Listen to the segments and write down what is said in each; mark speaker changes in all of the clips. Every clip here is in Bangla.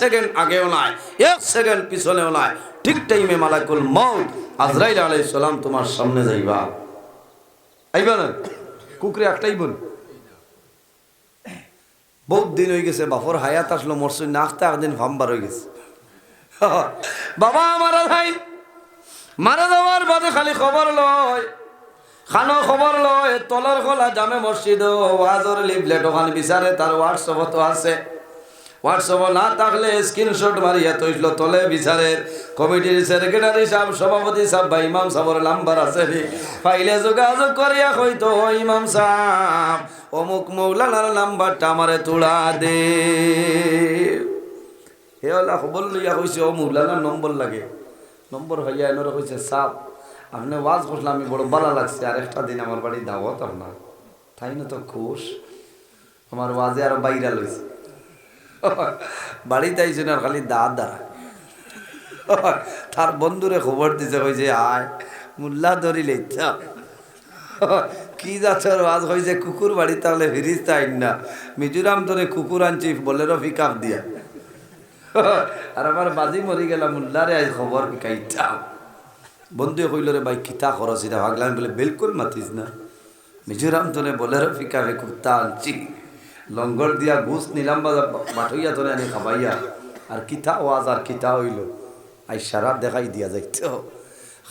Speaker 1: সেকেন্ড আগেও নাই, এক সেকেন্ড পিছনেও নাই। ঠিক টাইমে মালাকুল মৌত আজরাইল আলাই সালাম তোমার সামনে যাইবা। আইবা না? কুকুরে একটাই বল। বহুত দিন হয়ে গেছে, বাপর হায়াত আসলো মরসুই নাচতে একদিন ভাম্বার হয়ে গেছে। বাবা, মারা ভাই মারা যাওয়ার বাদে খালি খবর লয়। খানো খবর লয়, তলর খোলা জামে মসজিদ ওয়াজর লিফলেট, ওখানে বিচারে তার হোয়াটসঅ্যাপ তো আছে। হোয়াটসঅ্যাপ না থাকলে স্ক্রিনশট মারিয়া তৈল তলে বিচারের কমিটির সেক্রেটারি সাহেব, সভাপতি সাহেব বা ইমাম সাহেবের নাম্বার আছে ফাইলে যোগাযোগ করিয়া হয়তো ইমাম সাহেব, অমুক মৌলানার নাম্বারটা আমারে তোলা দে। হে ওলা খবর লইয়া কইছে, ও মৌলানার নম্বর লাগে। নম্বর হইয়া এনার কইছে সাপ আপনি ওয়াজ করলাম আমি বড় ভালো লাগছে আর একটা দিন আমার বাড়ি দাওয়াত আপনার। তাই না তো খুশ? আমার ওয়াজে আরও বাইরা লইছে। বাড়িতে আইছে না খালি দাঁত দাঁড়া তার বন্ধুরে খবর দিছে, কইছে, আয়, মুল্লা ধরিলে ইচ্ছা কি যাচ্ছর ওয়াজ হয়েছে কুকুর বাড়ি তাহলে ফিরিস তাই না। মিজোরাম ধরে কুকুর আনছি, বলেরও পিক আপ দিয়া। আর আমার বাজি মরি গেলাম মুল্লারে আজ খবর কাইটা বন্ধু কইল, রে ভাই, কিতা খরচ এটা ভাগলাম বলে, বিলকুল মাতিস না? মিজোরাম তোরে বলেরও ফিকাবে কুত্তা আনছি। লঙ্গর দিয়া ঘুষ নিলাম বাটইয়া তোরে আনি খাবাইয়া। আর কিতা ওয়াজ আর কিতা হইল। আই সারা দেখাই দিয়া যাইতো।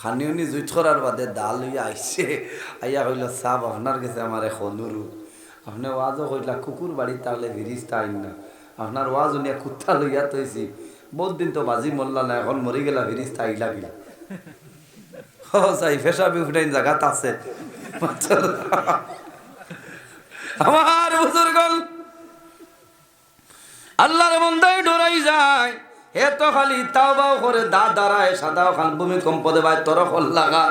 Speaker 1: খানিউনি জুইত করার বাদে ডাল হইয়া আইছে। আইয়া কইল সাপ আপনার কাছে আমার এখন নুরু আপনি ওয়াজও কইলা, কুকুর বাড়ি তাহলে ভিরিস তাইন না। আপনার ওয়াজ উনিয়া কুত্তা লইয়া তৈছি বহুত দিন তো বাজি মরলা না, এখন মরি গেলা ভিরিস তাই লাগিল ও সাই আছে। আমার বুজুর্গল আল্লাহর মন্দায় ডরাই যায়। হে তো খালি তাওবাও করে দা দাঁড়ায় সাদাও খান ভূমিকম্প দেবায় তরফল লাগা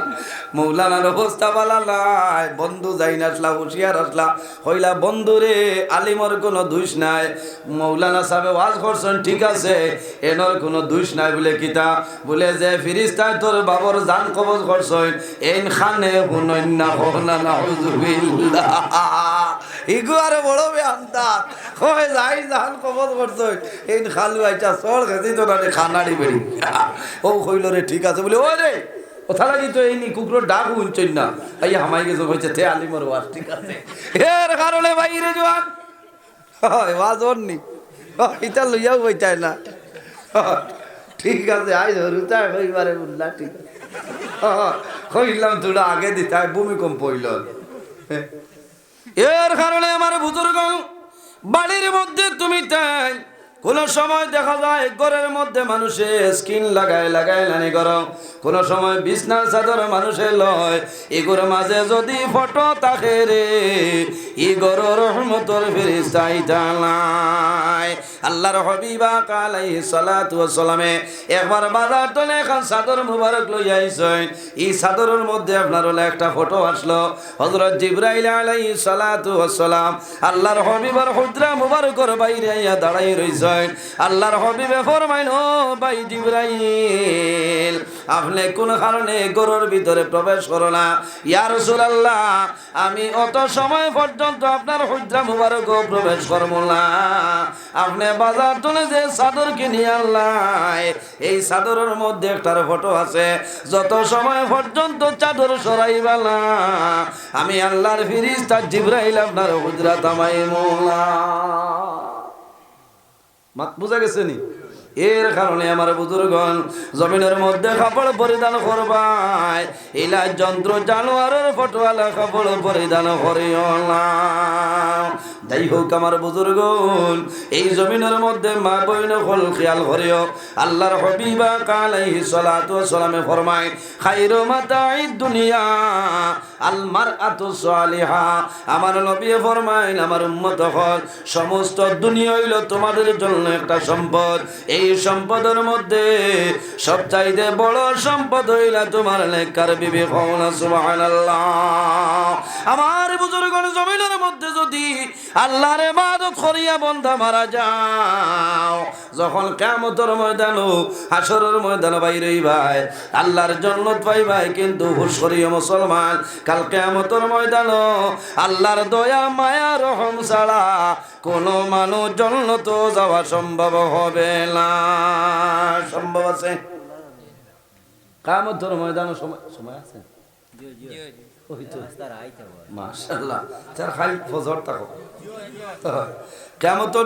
Speaker 1: মৌলানার অবস্থা বালা লাই বন্ধু যাই না আসলা, হুশিয়ার আসলা, হইলা, বন্ধু রে, আলিমর কোনো দোষ নাই। মৌলানা সাহেব ওয়াজ করছেন, ঠিক আছে, এনর কোনো দোষ নাই বলে কিতা? বলে, যে ফিরিস্তায় তোর বাবর জান কবজ করছেন এন খানে হুনইন না হনা না হুজুবিল্লাহ ইগু আরে বড় বেআন্তার হয় যাই জান কবজ করছেন এই খালু আইটা সর খেতে তো না খানাড়ি বেড়ি। ও কইল রে, ঠিক আছে। বলে ও রে কথা লাগি তো এই নি? কুকুরের ডাক উঞ্চই না। এই হামাই গেছে হয়েছে তে আলিমর ওয়াজ, ঠিক আছে। এর কারণে বাইরে জোয়ান। হয় ওয়াজ ওর নি। এটা লইয়াও বইতাই না। ঠিক আছে, আই ধরু, তাই হইবারে বললা ঠিক। কইলাম, তোরা আগে দিতাই ভূমিকম্প হইল। এর কারণে আমার বুজুর্গ বাড়ির মধ্যে তুমি তাই কোন সময় দেখা যায় ঘরের মধ্যে মানুষে স্কিন লাগায় লাগায় নানি গরম কোন সময় বিছনার চাদর মানুষে লয়। এগুর মাঝে যদি ফটো তাকে রে ই গর রহমতর তালাই আল্লাহর হবিবা কালাই সালাতু সালামে একবার বাজার তলে এখন চাদর মুবারক লই আইছেন এই চাদরের মধ্যে আপনার হলো একটা ফটো আসলো। হযরত জিবরাইল আলাইহিস সালাতু সালাম আল্লাহর হবিবার হুজরা মুবারকর বাইরে দাঁড়াই রইছেন আল্লাহর হবিবে ফরমাইন ও ভাই জিবরাইল, আপনি কোন কারণে গরুর ভিতরে প্রবেশ করো না? ইয়া রাসূলুল্লাহ, আমি অত সময় পর্যন্ত আপনার হুজরা মুবারক প্রবেশ করব না। আপনি বাজার তুলে যে চাদর কিনি আল্লাহ, এই চাদরের মধ্যে একটার ফটো আছে। যত সময় পর্যন্ত চাদর সরাইবালা আমি আল্লাহর ফিরিস তার জিব্রাইল আপনার হুজরা তামাই মোলা বুঝা গেছে নি? এর কারণে আমার বুজুর্গন জমিনের মধ্যে কাপড় পরিধান করবাই ইলা যন্ত্র জানোয়ারের ফটোয়ালা কাপড় পরিধান করিও যাই হোক আমার বুজুর্গন এই জমিনের মধ্যে মা বইন হল খেয়াল করিও। আল্লাহর হবিবা কালাইহি সালাতু সালামে ফরমায়, খাইরু মাতাই দুনিয়া আল মারআতু সালিহা। আমার নবী ফরমায় আমার উম্মত হল, সমস্ত দুনিয়া হইল তোমাদের জন্য একটা সম্পদ। এই সম্পদের মধ্যে সবচাইতে বড় সম্পদ হইলা তোমার লেখার বিবে আমার বুজুর্গণ, জমিনের মধ্যে যদি আল্লাহর ইবাদত করিয়া বন্ধা মারা যাও, যখন কিয়ামতের ময়দান হাসরের ময়দান বাইরই ভাই আল্লাহর জন্নত পাই ভাই কিন্তু হুশ করিয়া মুসলমান, কাল কিয়ামতের ময়দান আল্লাহর দয়া, মায়া, রহম ছাড়া কোনো মানুষ জন্নত যাওয়া সম্ভব হবে না। সম্ভব আছে? কামতর ময়দান সময় সময় আছে?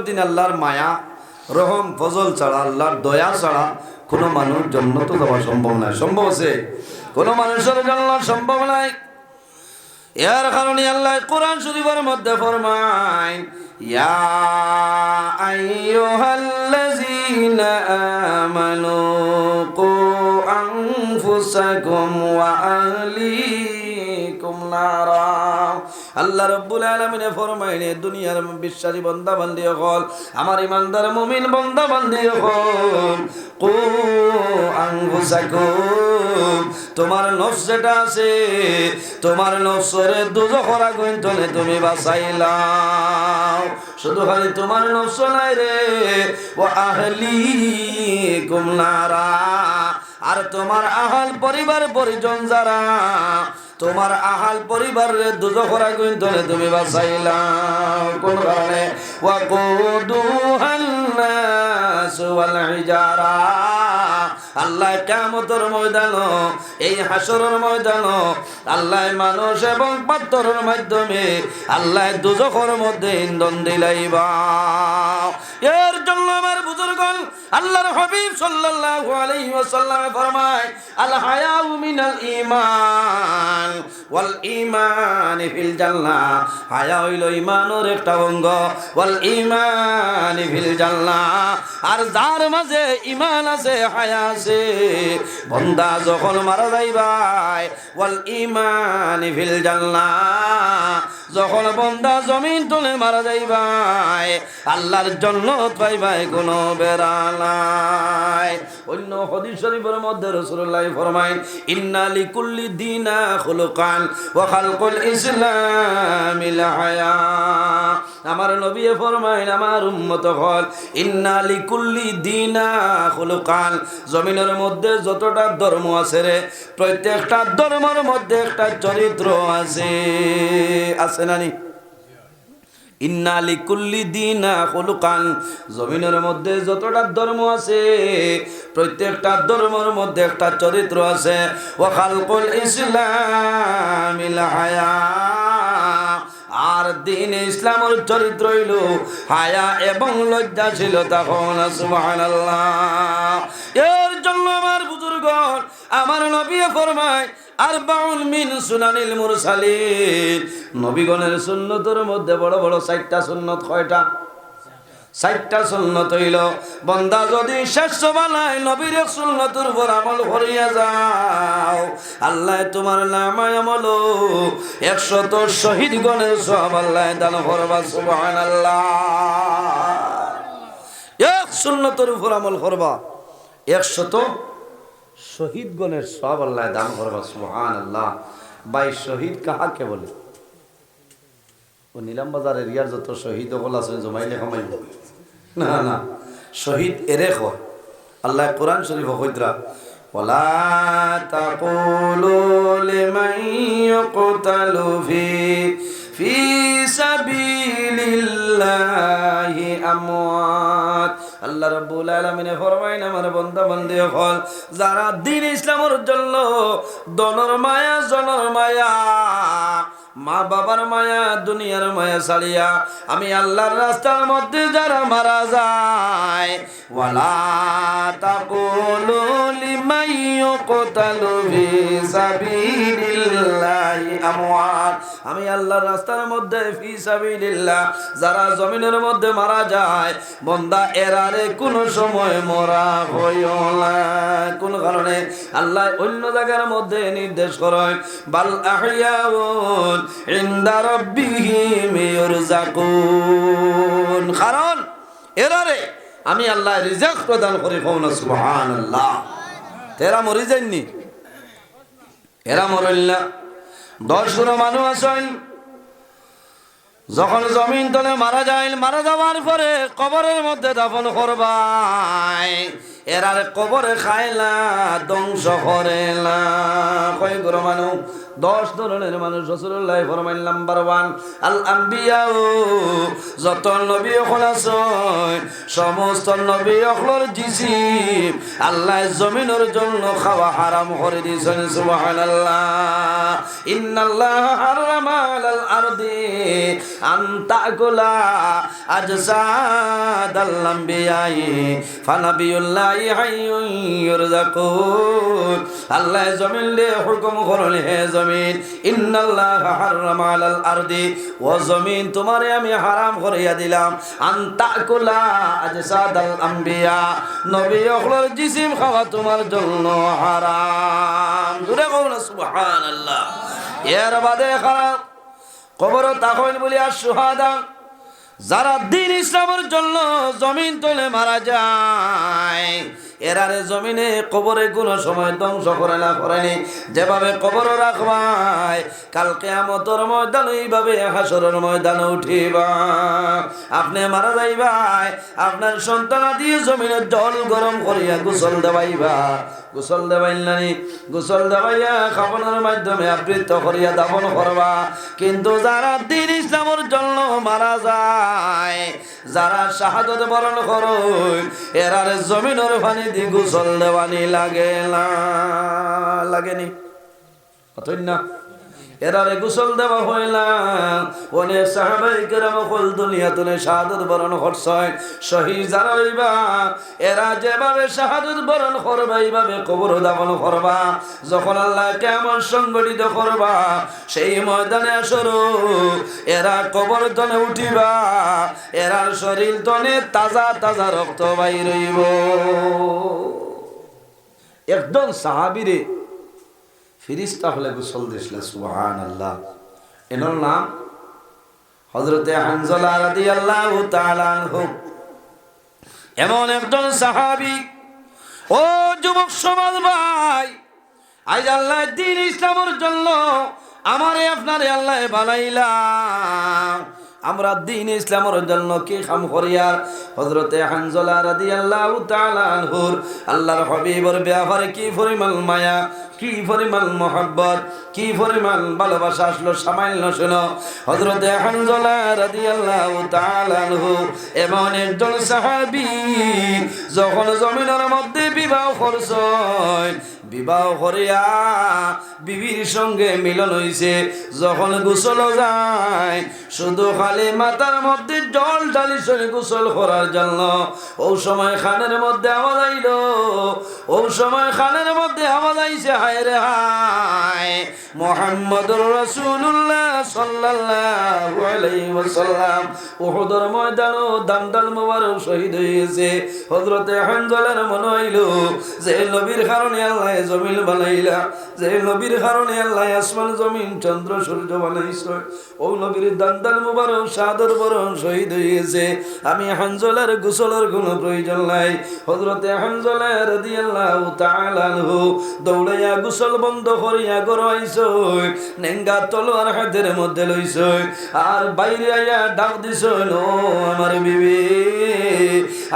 Speaker 1: দিন মায়া, রহম, ফজল ছাড়া দয়া ছাড়া কোনো সম্ভব সম্ভব আছে? কোনো সম্ভব আল্লাহ কোরআন শরীফের মধ্যে ফরমায় আমানু কু আনফুসাকুম ওয়া আহলিকুম নারা। আল্লাহ রব্বুল আলামিনে ফরমাইনে দুনিয়ার বিশ্বাসী বান্দা বান্দি হল, আমার ইমানদার মুমিন বান্দা বান্দি হল। কু আনফুসাকুম, তোমার নফস যেটা আছে, তোমার নফসরে দুজখর আগুন তলে তুমি বাঁচাইলাও। শুধু খালি তোমার নফস নাই রে ও আহলি কুমনারা আর তোমার আহাল পরিবার পরিজন যারা, তোমার আহাল পরিবারের দুজখর আগুন তলে তুমি বাঁচাইলাও কোন কারণে আল্লাহ কামতর ময়দান এই হাসরের ময়দান আল্লাহ মানুষ এবং পাত্তরের মাধ্যমে আল্লাহ দুজখর মধ্যে ইন্ধন দিলাইবা। এর জন্য আমার আল্লাহর হাবিব সাল্লাল্লাহু আলাইহি ওয়াসাল্লামে ফরমায় আল হায়াউ মিনাল ঈমান। ওয়াল ঈমান ফিল জান্নাহ। হায়া হইল ঈমানের একটা অঙ্গ। ওয়াল ঈমান ফিল জান্নাহ। আর যার মাঝে ঈমান আছে, হায়া আছে, বন্দা যখন মারা যাইবাই ওয়াল ঈমান ফিল জান্নাহ। যখন বন্দা জমিন তুলে মারা যাইবাই আল্লাহর জন্নত পাইবাই কোনো বেড়ালাই অন্য হদিস শরীফের মধ্যে রসুল্লাহ ফরমাইন, ইন্না লিকুল্লি দিনা খুলুকান ওয়া الإسلام الحياة আমার নবী ফরমাইন, আমার উম্মত হল, ইন্না লিকুল্লি দিনা খুলুকান। জমিনের মধ্যে যতটা ধর্ম আছে রে, প্রত্যেকটা ধর্মের মধ্যে একটা চরিত্র আছে। আছে নানি ইন্নালি কুল্লি দিনা খুলুকান। জমিনের মধ্যে যতটা ধর্ম আছে, প্রত্যেকটা ধর্মের মধ্যে একটা চরিত্র আছে। ও খালকুল ইসলামিল হায়া আর দিন ইসলামের চরিত্র হইল হায়া এবং লজ্জা ছিল তখন সুবহানাল্লাহ। এর জন্য আমার বুজুর্গ আমার নবী ফরমায় আর বাউন মিন সুনানিল মুরসালিন। নবীগণের সুন্নতের মধ্যে বড় বড় চারটা সুন্নত কয়টা? চারটা সুন্নত হইল, বন্দা যদি শেষ বানায় নবীর সুন্নতের উপর আমল করিয়া যাও, আল্লাহ তোমার নামায় আমল। একশত শহীদ গণের সব আল্লাহ দান করবা সুবহান এক সুন্নতের উপর আমল করবা, একশত শহীদ গণের সব আল্লাহ দান করবা সুবহান আল্লাহ বাই শহীদ কাহাকে বলে ও নিলাম বাজার এরিয়ার যত শহীদ হল আছে জমাইলে কমাইব না না শহীদ এরে কয় আল্লাহ কোরআন শরীফ হইদ্রা ولا تقولوا لمن يقتل في في سبيل الله أموات আল্লাহ রাব্বুল আলামিনে ফরমাইন, আমার বান্দা বান্দি হল যারা দিন ইসলামের জন্য দনর মায়া, জনর মায়া মা বাবার মায়া, দুনিয়ার মায়া ছাড়িয়া আমি আল্লাহর রাস্তার মধ্যে যারা মারা যায়। আমি আল্লাহর রাস্তার মধ্যে, ফি যারা জমিনের মধ্যে মারা যায়, বন্দা এরারে কোন সময় মরা হইও না। কোন কারণে? আল্লাহ অন্য জায়গার মধ্যে নির্দেশ করেন, বাল আহিয়াউন ইনদা রাব্বিহিম কারণ এরারে আমি আল্লাহ রিজাক প্রদান করি কওনা সুবহানাল্লাহ। তেরা মরি যায়নি। এরা মরল না। দশ গুণ মানুষ আছেন। যখন জমিন তলে মারা যায় মারা যাওয়ার পরে কবরের মধ্যে দাফন করবাই। এরার কবরে খাইলা ধ্বংস করে না কয় দশ ধরনের মানুষ রসুল্লাহ ফরমাইল নাম্বার ওয়ান। আল আম্বিয়াও যত নবী অকল সমস্ত নবী অকলর জিসিম আল্লাহ জমিনের জন্য খাওয়া হারাম করে দিয়েছেন, সুবহানাল্লাহ। ইন্নাল্লাহ হারামা আলাল আরদি আন আম্বিয়াই। আল্লাহ জমিন লে হুকুম হে জমিন, ইন্নাল্লাহ হারামা আলাল আরদি। ও জমিন, তোমারে আমি হারাম করিয়া দিলাম। আন আজসাদাল আম্বিয়া। নবী অখলর জিসিম খাওয়া তোমার জন্য হারাম। জুড়ে কও সুবহানাল্লাহ। এর বাদে খারাপ। কবর তাহইল বলি আর সুহাদা। যারা দিন ইসলামের জন্য জমিন তোলে মারা যায় এরারে জমিনে কবরে কোনো সময় ধ্বংস করে না করেনি যেভাবে কবর রাখবাই কালকে আমতর ময়দান এইভাবে হাসরের ময়দান উঠিবা। আপনি মারা যাইবাই আপনার সন্তান দিয়ে জমিনে জল গরম করিয়া গোসল দেবাইবা গোসল দেবাইল নানি, গোসল দেবাইয়া খাবনের মাধ্যমে আবৃত করিয়া দাপন করবা। কিন্তু যারা দিন ইসলামের জন্য মারা যায়, যারা শাহাদত বরণ করো এরার জমিনের পানি দি গোসল দেওয়ানি লাগে না, লাগেনি। অতই না। এরারে গোসল দেওয়া হইলাম অনেক সাহাবাই কেরাম কল দুনিয়া তুলে শাহাদত বরণ করছয় শহীদ যারা এরা যেভাবে শাহাদত বরণ করবা, এইভাবে কবর দাপন করবা। যখন আল্লাহ কেমন সংগঠিত করবা, সেই ময়দানে আসরো, এরা কবর তনে উঠিবা, এরার শরীর তনে তাজা তাজা রক্ত হইব। একদম সাহাবিরে ফিরিস্তা হলে গোসল দিছিল সুহান আল্লাহ এনার নাম হজরতে হানজলা রাদি আল্লাহ এমন একজন সাহাবি, ও যুবক সমাজ ভাই, আজ আল্লাহ দিন ইসলামের জন্য আমারে আপনারে আল্লাহ বানাইলাম। আমরা দিন ইসলামের জন্য কি কাম করিয়ার হজরতে হানজলা রাদি আল্লাহ তালানহুর আল্লাহর হবিবর ব্যবহারে কি পরিমাণ মায়া, কি পরিমাণ মোহাব্বত, কি পরিমাণ ভালোবাসা আসলো সামান্য শোনো? হজরতে হানজলা রাদি আল্লাহ তালানহু এমন একজন সাহাবি, যখন জমিনের মধ্যে বিবাহ করছ বিবাহ করিয়া বিবির সঙ্গে মিলন হইছে। যখন গোসল যায়, শুধু খালি মাথার মধ্যে জল ঢালি সরে গোসল করার জন্য। ও সময় খানের মধ্যে আওয়াজ আইল। ও সময় খানের মধ্যে আওয়াজ আইছে, হায় রে হায়। মোহাম্মদুর রাসূলুল্লাহ সাল্লাল্লাহু আলাইহি ওয়াসাল্লাম উহুদের ও দামদাল মোবারক শহীদ হয়েছে হযরতে হানজালার মনে হইল যে, নবীর কারণে আল্লাহ জমিন বানাইলা। যে নবীর কারণে আল্লাহ আসমান, জমিন, চন্দ্র, সূর্য বানাইছে। ও নবীর দান্দাল মুবারক, সাদর বরণ শহীদ হয়েছে আমি হানজলার গোসলের কোনো প্রয়োজন নাই। হজরতে দৌড়াইয়া বন্ধ করিয়া গড়াইছ নেঙ্গা তলোয়ার হাতের মধ্যে লইছ। আর বাইরে আইয়া ডাক দিছ আমার বিবি,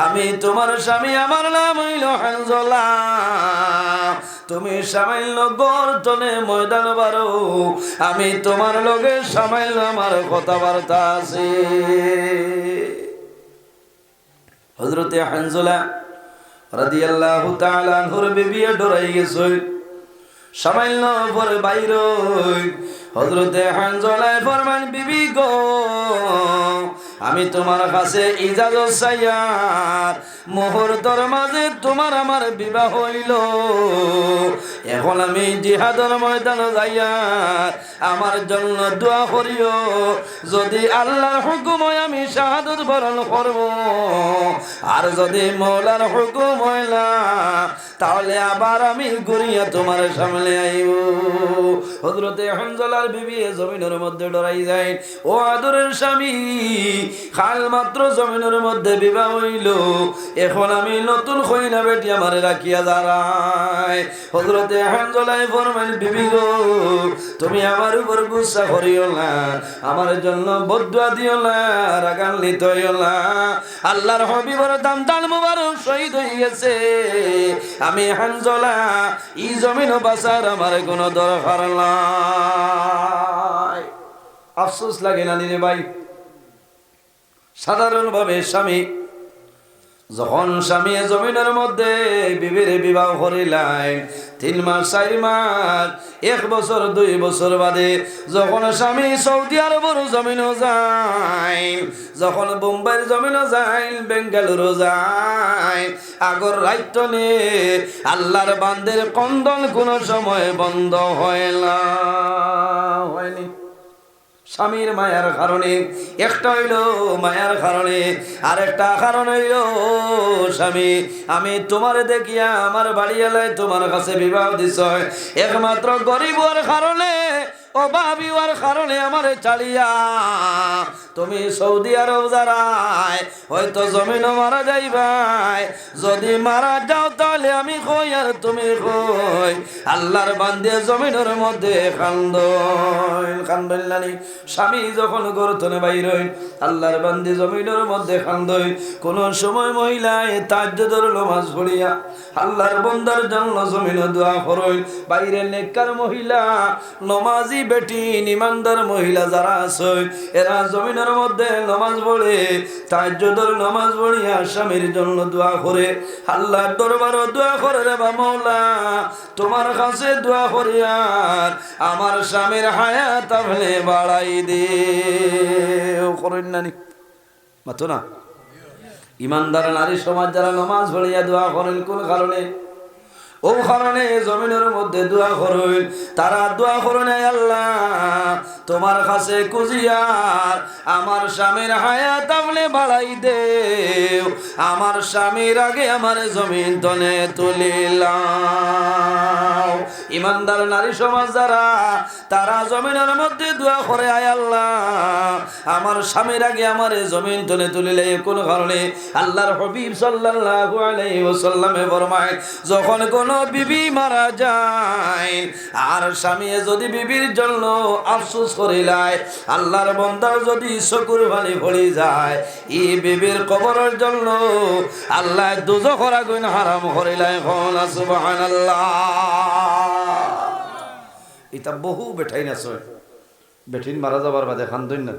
Speaker 1: আমি তোমার স্বামী, আমার নাম হইল হানজলা তুমি সামাইল গর্তনে ময়দান বারো। আমি তোমার লগে সামাইল আমার কথাবার্তা আছে। হজরতে হানজলা রাদিয়াল্লাহু তাআলা আনহুর বিবিয়ে ডরাই গেছে। সামাইল পরে বাইর হজরতে হানজলায় ফরমান, বিবি গো আমি তোমার কাছে ইজাজত চাইয়ার মুহূর্তর মাঝে তোমার আমার বিবাহ হইল। এখন আমি জিহাদর ময়দান যাইয়ার আমার জন্য দোয়া করিও। যদি আল্লাহর হুকুম আমি শাহাদত বরণ করব, আর যদি মৌলার হুকুম না, তাহলে আবার আমি ঘুরিয়া তোমার সামনে আইব। হজরতে হানজলার বিবি জমিনের মধ্যে ডরাই যায়। ও আদরের স্বামী খাল মাত্র জমিনের মধ্যে বিবাহ হইল। এখন আমি নতুন খইনা বেটি আমার রাখিয়া দাঁড়ায় হজরতে হানজলাই ফরমাইল বিবি গো, তুমি আমার উপর গুসা করিও না, আমার জন্য বদুয়া দিও না, রাগান্বিত হইও না। আল্লাহর হবিবর দাম দান মুবারক শহীদ হয়ে গেছে আমি হানজলা ই জমিন বাসার আমার কোনো দরকার নাই। আফসোস লাগে না রে ভাই? সাধারণভাবে স্বামী, যখন স্বামী জমিনের মধ্যে বিবির বিবাহ করিলাই তিন মাস, চার মাস, এক বছর, দুই বছর বাদে যখন স্বামী সৌদি আরবর জমিনও যায়, যখন বোম্বাইয়ের জমিনও যায়, বেঙ্গালুরু যায়, আগর রাইত নে আল্লাহর বান্দের কন্দন কোনো সময় বন্ধ হয় না। স্বামীর মায়ার কারণে, একটা হইল মায়ার কারণে, আরেকটা কারণ হইল, স্বামী, আমি তোমার দেখিয়া আমার বাড়ি এলাই তোমার কাছে বিবাহ দিছ একমাত্র গরিব কারণে, অভাবী হওয়ার কারণে আমারে চালিয়া তুমি সৌদি আরব যারাই, হয়তো জমিনও মারা যাইবাই। যদি মারা যাও তাহলে আমি কই আর তুমি কই? আল্লাহর বান্দে জমিনের মধ্যে কান্দন কান্দনি স্বামী যখন গরতনে বাইর আল্লাহর বান্দে জমিনের মধ্যে কান্দন কোন সময় মহিলায় তাজ্জুদর নমাজ পড়িয়া আল্লাহর বন্দার জন্য জমিন দোয়া করইন বাইরে নেককার মহিলা, নমাজি বেটি নিমানদার মহিলা যারা আছে, এরা জমিনের মধ্যে নমাজ পড়ে তাজ্জুদর নামাজ পড়িয়া স্বামীর জন্য দোয়া করে। আল্লাহর দরবারও দোয়া করে রে বা মৌলা, তোমার কাছে দোয়া করিয়ার আমার স্বামীর হায়াত আপনি বাড়াই দে। করেন নানি মাতো না? ইমানদার নারী সমাজ যারা নামাজ পড়িয়া দোয়া করেন, কোন কারণে? ও জমিনের মধ্যে দোয়া করুন। তারা দোয়া করুন আল্লাহ, তোমার কাছে কুজিয়ার আমার স্বামীর বাড়াই দেও। আমার স্বামীর আগে আমার জমিন তনে তুলিলাম ইমানদার নারী সমাজ যারা, তারা জমিনের মধ্যে দোয়া করে, আয় আল্লাহ, আমার স্বামীর আগে আমার জমিন তনে তুলিলে কোন কারণে? আল্লাহর হবিব সাল্লাল্লাহু আলাইহি ওয়াসাল্লামে ফরমায় যখন কোন বিবি মারা যায়। আর স্বামী যদি বিবির জন্য আফসোস করিলায় আল্লাহর বন্দার যদি চকুর পানি পড়ি যায়, ই বিবির কবরের জন্য আল্লাহ দুজখর আগুন হারাম করিলায় কোন সুবহানাল্লাহ। এটা বহু বেঠাই না সয় বেঠিন মারা যাবার বাদে খান্দই না।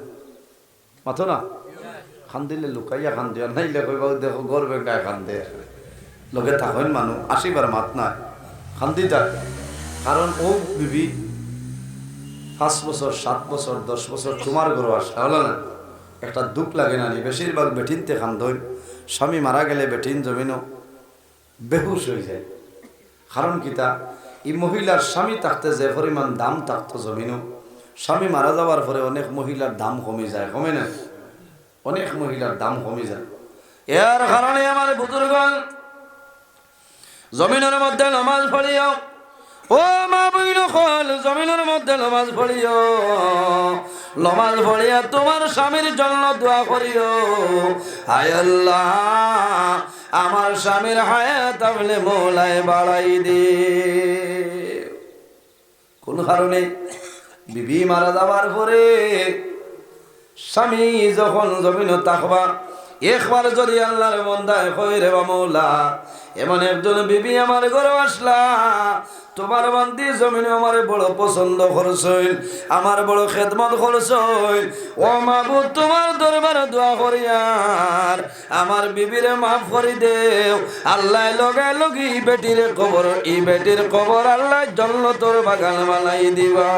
Speaker 1: মাথো না? খান দিলে লুকাইয়া খান দিয়া, নাইলে কইবা, দেখো, গর্বে গায়ে খান দে লগে থাকেন মানুষ আসিবার মাত নাই। শান্তি তার কারণ ও বিবি, পাঁচ বছর সাত বছর দশ বছর তোমার ঘর আসা হলো না? একটা দুঃখ লাগে না বেশিরভাগ বেঠিনতে খান্দই স্বামী মারা গেলে বেঠিন জমিনও বেহুশ হয়ে যায়। কারণ কিতা এই মহিলার স্বামী থাকতে যে পরিমাণ দাম থাকতো জমিনও স্বামী মারা যাওয়ার পরে অনেক মহিলার দাম কমে যায় কমে না অনেক মহিলার দাম কমে যায়। এর কারণে আমার বুজুর্গ জমিনের মধ্যে নমাজ পড়িও। ও মা বইন খল, জমিনের মধ্যে নমাজ পড়িও। নমাজ পড়িয়া তোমার স্বামীর জন্য দোয়া করিও। হায় আল্লাহ, আমার স্বামীর হায়াত আপনি মোলায় বাড়াই দে। কোন কারণে? বিবি মারা যাওয়ার পরে স্বামী যখন জমিন তাকবা একবার যদি আল্লাহর মন্দায় হয়ে রে বা মৌলা এমন একজন বিবি আমার ঘরে আসলা। তোমার বান্দি জমিনে আমার বড় পছন্দ করছইল আমার বড় খেদমত করছইল ও মাবু তোমার দরবারে দোয়া করিয়ার আমার বিবিরে মাফ করি দেও। আল্লাহ লগাই লগি ই বেটির কবর, ই বেটির কবর আল্লাহ জন্য তোর বাগান বানাই দিবা।